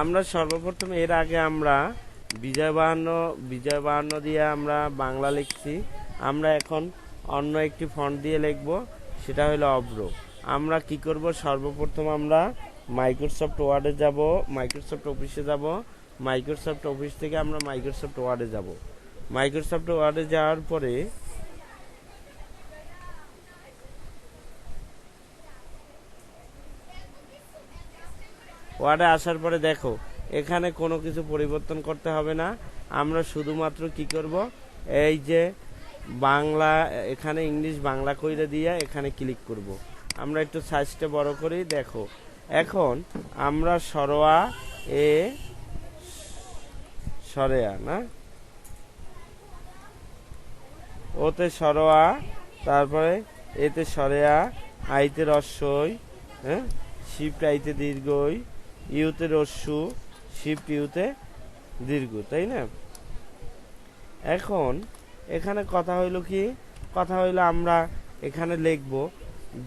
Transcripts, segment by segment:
আমরা সর্বপ্রথম এর আগে আমরা বিজয় বাহান্ন বিজয় বাহান্ন দিয়ে আমরা বাংলা লিখছি। আমরা এখন অন্য একটি ফন্ট দিয়ে লিখব, সেটা হলো অব্র। আমরা কি করব? সর্বপ্রথম আমরা মাইক্রোসফট ওয়ার্ডে যাব মাইক্রোসফট অফিসে যাব। মাইক্রোসফট অফিস থেকে আমরা মাইক্রোসফট ওয়ার্ডে যাব। মাইক্রোসফট ওয়ার্ডে যাওয়ার পরে ওয়ার্ডে আসার পরে দেখো, এখানে কোনো কিছু পরিবর্তন করতে হবে না। আমরা শুধুমাত্র কি করব? এই যে বাংলা, এখানে ইংলিশ বাংলা কইরে দিয়ে এখানে ক্লিক করব। আমরা একটু সাইজটা বড় করি, দেখো। এখন আমরা সরোয়া এ সরেয়া, না? ওতে সরোয়া, তারপরে এতে সরেয়া, আইতে রস্যই হ্যাঁ? শিফট আইতে দীর্ঘই ইউতে রস্যু, শিফট ইউতে দীর্ঘ, তাই না? এখন এখানে কথা হইল কি? কথা হইল আমরা এখানে লিখব,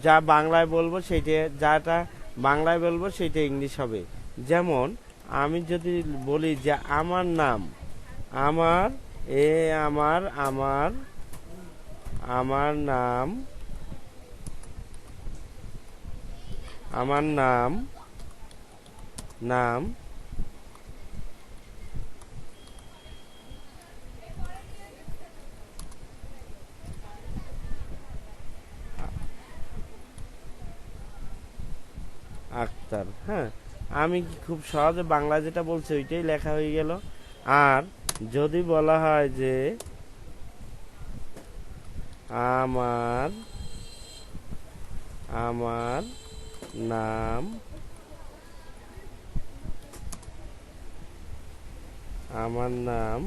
যা বাংলায় বলব সেইটা, যাটা বাংলায় বলব সেইটা ইংলিশ হবে। যেমন, আমি যদি বলি যে আমার নাম, আমার, এ আমার আমার আমার নাম আমার নাম নাম? আক্তার হ্যাঁ। আমি খুব সহজে বাংলা যেটা বলছি ওইটাই লেখা হয়ে গেল। আর যদি বলা হয় যে আমার আমার নাম আমার নাম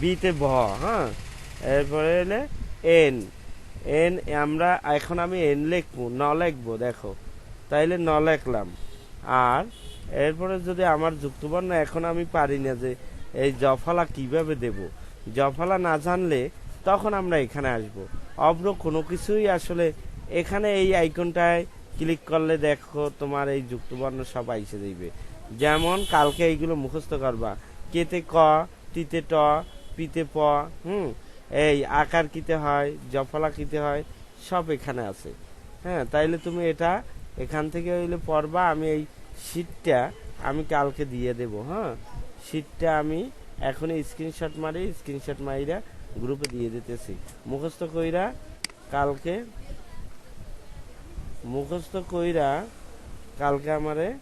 বিতে ভ হ্যাঁ? এরপরে এলে এন। এন, আমরা, এখন আমি এন লিখব, ন লিখব, দেখো। তাইলে ন লিখলাম। আর এরপরে যদি আমার যুক্তবর্ণ এখন আমি পারি না যে এই জফলা কীভাবে দেব, জফলা না জানলে তখন আমরা এখানে আসব। অব্র কোনো কিছুই আসলে এখানে এই আইকনটায় ক্লিক করলে দেখো তোমার এই যুক্তবর্ণ সব আইসে দিবে যেমন কালকে এইগুলো মুখস্থ করবা। কেতে ক টিতে ট, পিতে প, হুম? এই আকার কিতে হয়, জফলা কিতে হয়, সব এখানে আছে। হ্যাঁ তাইলে তুমি এটা এখান থেকে হইলে পড়বা, আমি এই শীটটা আমি কালকে দিয়ে দেব হ্যাঁ? শীটটা আমি এখন স্ক্রিনশট মারি স্ক্রিনশট মারিরা গ্রুপে দিয়ে দিতেছি। মুখস্থ কইরা কালকে মুখস্থ কইরা কালকে আমারে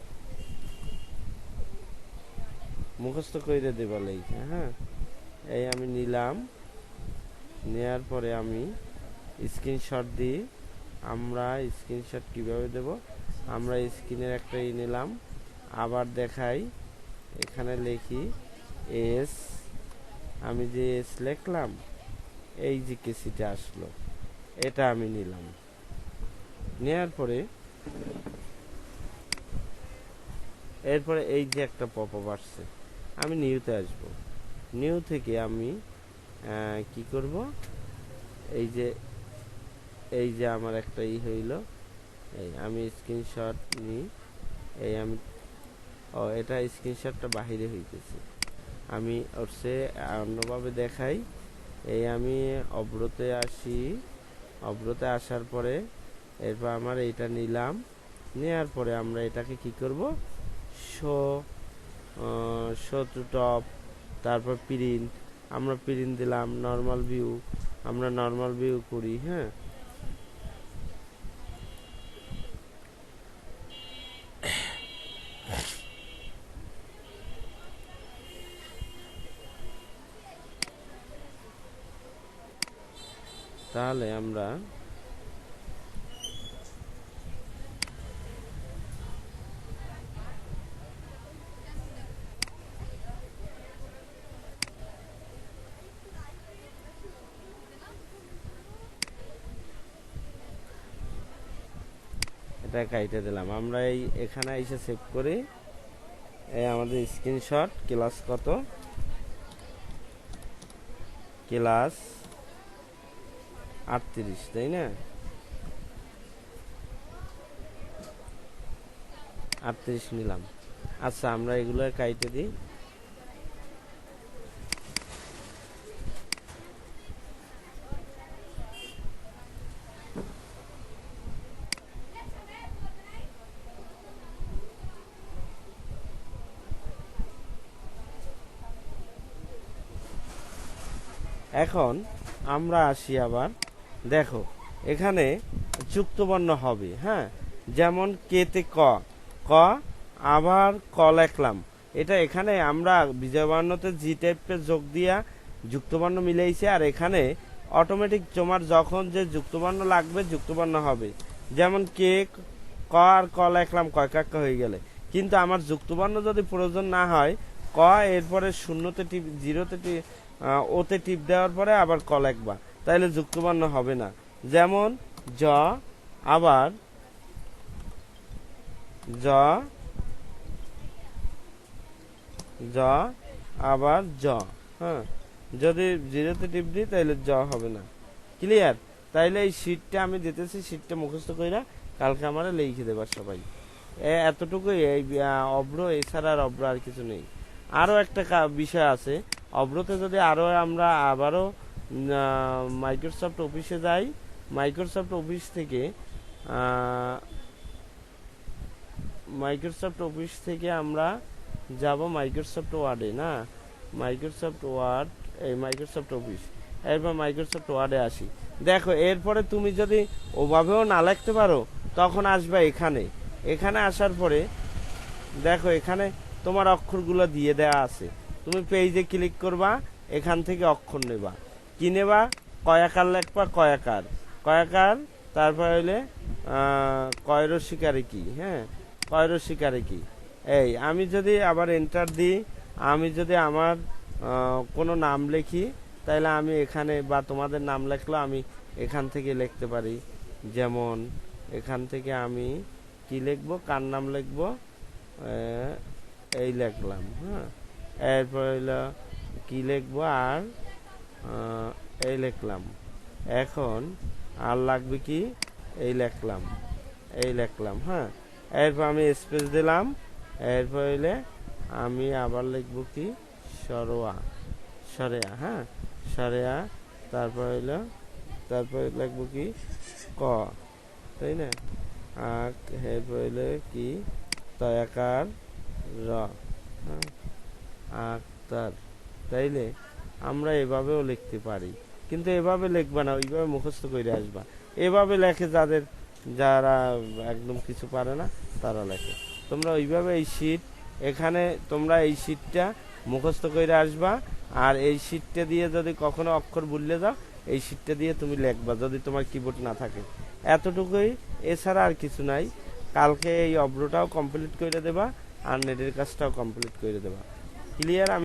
মুখস্থ কইরা দেবা লেখা হ্যাঁ? এই আমি নিলাম। নেয়ার পরে আমি স্ক্রিনশট দিই। আমরা স্ক্রিনশট কীভাবে দেব? আমরা স্ক্রিনের একটা ই নিলাম। আবার দেখাই। এখানে লিখি, এস আমি যে এস লিখলাম, এই যে কেসিটা আসলো, এটা আমি নিলাম। নেয়ার পরে এরপরে এই যে একটা পপ আপ আসছে, আমি নিউতে আসব। নিউ থেকে আমি কি করব? এই যে এই যে আমার একটা ই হইল, এই আমি স্ক্রিনশট নিই, এই আমি, ও, এটা স্ক্রিনশটটা বাহিরে হইতেছে। আমি ওর সে অন্যভাবে দেখাই, এই আমি অব্রতে আসি, অব্রতে আসার পরে এরপর আমার এটা নিলাম। নেওয়ার পরে আমরা এটাকে কি করব? শো শো টু টপ, তারপর প্রিন্ট। আমরা প্রিন্ট দিলাম নর্মাল ভিউ। আমরা নর্মাল ভিউ করি হ্যাঁ? তাহলে আমরা এটা কাইটে দিলাম। আমরা এই এখানে এসে সেভ করি। এই আমাদের স্ক্রিনশট ক্লাস কত? ক্লাস আটত্রিশ, তাই না? আটত্রিশ নিলাম। আচ্ছা আমরা এগুলো কাইটে দিই। এখন আমরা আসি আবার, দেখো, এখানে যুক্তবর্ণ হবে হ্যাঁ? যেমন কেতে ক ক আবার ক লেখলাম। এটা এখানে আমরা বিজয়বর্ণতে জি টাইপের যোগ দিয়া যুক্তবর্ণ মিলাইছে, আর এখানে অটোমেটিক তোমার যখন যে যুক্তবর্ণ লাগবে, যুক্তবর্ণ হবে। যেমন কে ক আর ক লেখলাম কয় কাক্কা হয়ে গেলে। কিন্তু আমার যুক্তবর্ণ যদি প্রয়োজন না হয়, ক এরপরে শূন্যতে জিরোতে ওতে টিপ দেওয়ার পরে আবার কল একবার। তাইলে যুক্তবর্ণ হবে না। যেমন, জ, আবার, জ জ, আবার, জ। হ্যাঁ যদি জিরোতে টিপ দিই তাহলে জ হবে না। ক্লিয়ার? তাইলে এই শীটটা আমি দিতেছি, শীটটা মুখস্থ কইরা কালকে আমার লিখে দেবা সবাই। এতটুকুই, এই অব্র, এছাড়া আর অব্র আর কিছু নেই। আরও একটা বিষয় আছে। অব্রতে যদি আরও আমরা আবারও মাইক্রোসফট অফিসে যাই মাইক্রোসফট অফিস থেকে মাইক্রোসফট অফিস থেকে আমরা যাব মাইক্রোসফট ওয়ার্ডে না? মাইক্রোসফট ওয়ার্ড এই মাইক্রোসফট অফিস এরপর মাইক্রোসফট ওয়ার্ডে আসি। দেখো, এরপরে তুমি যদি ওভাবেও না লিখতে পারো, তখন আসবে এখানে। এখানে আসার পরে, দেখো, এখানে তোমার অক্ষরগুলো দিয়ে দেওয়া আছে। তুমি পেজে ক্লিক করবা, এখান থেকে অক্ষর নেবা। কি নেবা? কয়াকার লেখবা? কয়াকার কয়াকার তারপর হইলে কয়র শিকারে কি? হ্যাঁ কয়র শিকারে কি? এই, আমি যদি আবার এন্টার দিই, আমি যদি আমার কোনো নাম লিখি তাহলে আমি এখানে বা তোমাদের নাম লেখলো আমি এখান থেকে লিখতে পারি। যেমন, এখান থেকে আমি কি লিখব? কার নাম লিখব? এই লিখলাম হ্যাঁ। এরপর হইল কি লিখব? আর এই লিখলাম। এখন আর লাগবে কি? এই লিখলাম এই লিখলাম হ্যাঁ? এরপর আমি স্পেস দিলাম। এরপর হইলে আমি আবার লিখব কি? সরোয়া, সরেয়া হ্যাঁ? সরেয়া, তারপর হইল, তারপর লিখব কি? ক, তাই না? আর এরপর হইলে কি? তয়াকার র হ্যাঁ? আক্তার তাইলে আমরা এভাবেও লিখতে পারি। কিন্তু এভাবে লিখবা না, ওইভাবে মুখস্থ করে আসবা। এভাবে লেখে যাদের, যারা একদম কিছু পারে না, তারা লেখে। তোমরা ওইভাবে এই শীট এখানে তোমরা এই শীটটা মুখস্থ করে আসবা, আর এই শীটটা দিয়ে যদি কখনো অক্ষর ভুললে যাও, এই শীটটা দিয়ে তুমি লিখবা, যদি তোমার কিবোর্ড না থাকে। এতটুকুই, এছাড়া আর কিছু নাই। কালকে এই অব্রটাও কমপ্লিট করে দেবা, আর নেটের কাজটাও কমপ্লিট করে দেবা। ক্লিয়ার আমি